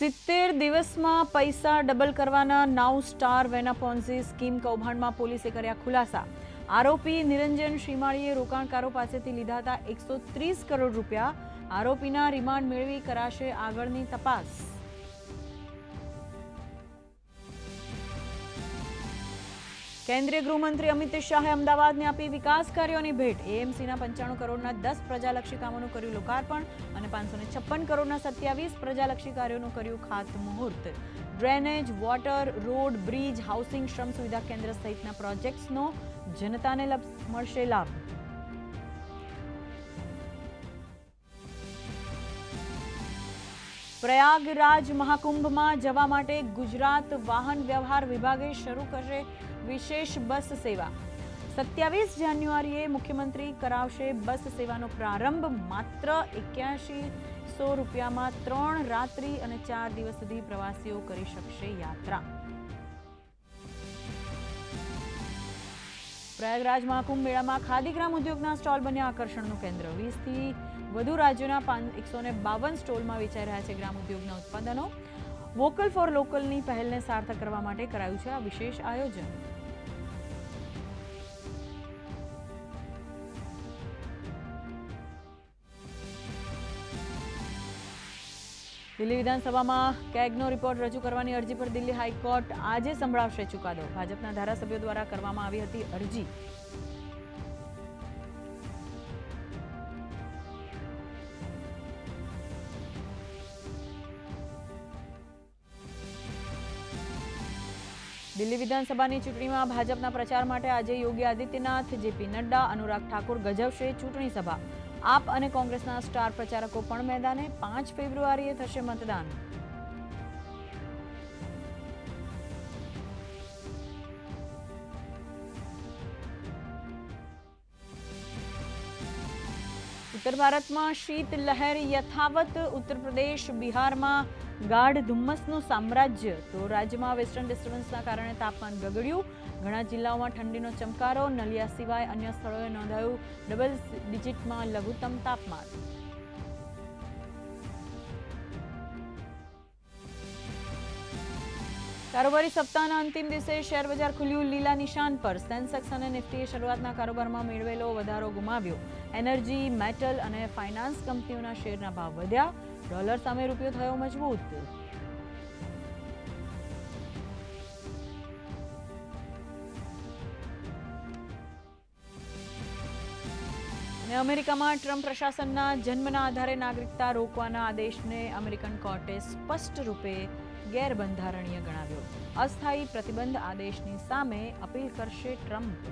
સિત્તેર દિવસમાં પૈસા ડબલ કરવાના નાવ સ્ટાર વેનાપોન્ઝી સ્કીમ કૌભાંડમાં પોલીસે કર્યા ખુલાસા. આરોપી નિરંજન શ્રીમાળીએ રોકાણકારો પાસેથી લીધા હતા એકસો ત્રીસ કરોડ રૂપિયા. આરોપીના રિમાન્ડ મેળવી કરાશે આગળની તપાસ. કેન્દ્રીય ગૃહમંત્રી અમિત શાહે અમદાવાદને આપી વિકાસ કાર્યોની ભેટ. એએમસીના પંચાણું કરોડના દસ પ્રજાલક્ષી કામોનું કર્યું લોકાર્પણ અને પાંચસો છપ્પન કરોડના સત્યાવીસ પ્રજાલક્ષી કાર્યોનું કર્યું ખાતમુહૂર્ત. Drainage, water, road, bridge, housing, શ્રમ સુવિધા કેન્દ્ર સહિતના પ્રોજેક્ટ્સનો જનતાને મળશે લાભ. પ્રયાગરાજ મહાકુંભમાં જવા માટે ગુજરાત વાહન વ્યવહાર વિભાગે શરૂ કરશે વિશેષ બસ સેવા. સત્યાવીસ જાન્યુઆરીએ મુખ્યમંત્રી કરાવશે બસ સેવાનો પ્રારંભ. માત્ર એક્યાસી સો રૂપિયામાં ત્રણ રાત્રિ અને ચાર દિવસ સુધી પ્રવાસીઓ કરી શકશે યાત્રા. પ્રયાગરાજ મહાકુંભ મેળામાં ખાદીગ્રામ ઉદ્યોગના સ્ટોલ બન્યા આકર્ષણનું કેન્દ્ર. વીસથી વધુ રાજ્યોના એકસો ને બાવન સ્ટોલમાં વેચાઈ રહ્યા છે ગ્રામ ઉદ્યોગના ઉત્પાદનો. વોકલ ફોર લોકલની પહેલને સાર્થક કરવા માટે કરાયું છે આ વિશેષ આયોજન. દિલ્હી વિધાનસભામાં કેગનો રિપોર્ટ રજૂ કરવાની અરજી પર દિલ્હી હાઈકોર્ટ આજે સંભળાવશે ચુકાદો. ભાજપના ધારાસભ્યો દ્વારા કરવામાં આવી હતી અરજી. દિલ્હી વિધાનસભાની ચૂંટણીમાં ભાજપના પ્રચાર માટે આજે યોગી આદિત્યનાથ, જેપી નડ્ડા, અનુરાગ ઠાકુર ગજવશે ચૂંટણી સભા. આપ અને કોંગ્રેસના સ્ટાર પ્રચારકો પણ મેદાને પાંચ ફેબ્રુઆરીએ થશે મતદાન. ઉત્તર ભારતમાં શીત લહેર યથાવત, ઉત્તર પ્રદેશ, બિહારમાં ગાઢ ધુમ્મસનું સામ્રાજ્ય. તો રાજ્યમાં વેસ્ટર્ન ડિસ્ટર્બન્સના કારણે તાપમાન ગગડ્યું. ઘણા જિલ્લાઓમાં ઠંડીનો ચમકારો, નલિયા સિવાય અન્ય સ્થળોએ નોંધાયું ડબલ ડિજિટમાં લઘુત્તમ તાપમાન. કારોબારી સપ્તાહના અંતિમ દિવસે શેર બજાર ખુલ્યું લીલા નિશાન પર સેન્સેક્સ અને નિફ્ટીએ શરૂઆતના કારોબારમાં મેળવેલો વધારો ગુમાવ્યો. એનર્જી, મેટલ અને ફાઇનાન્સ કંપનીઓના શેરના ભાવ વધ્યા. ડોલર સામે રૂપિયો થયો મજબૂત. અને અમેરિકામાં ટ્રમ્પ પ્રશાસનના જન્મના આધારે નાગરિકતા રોકવાના આદેશને અમેરિકન કોર્ટે સ્પષ્ટ રૂપે ગેરબંધારણીય ગણાવ્યો. અસ્થાયી પ્રતિબંધ આદેશની સામે અપીલ કરશે ટ્રમ્પ.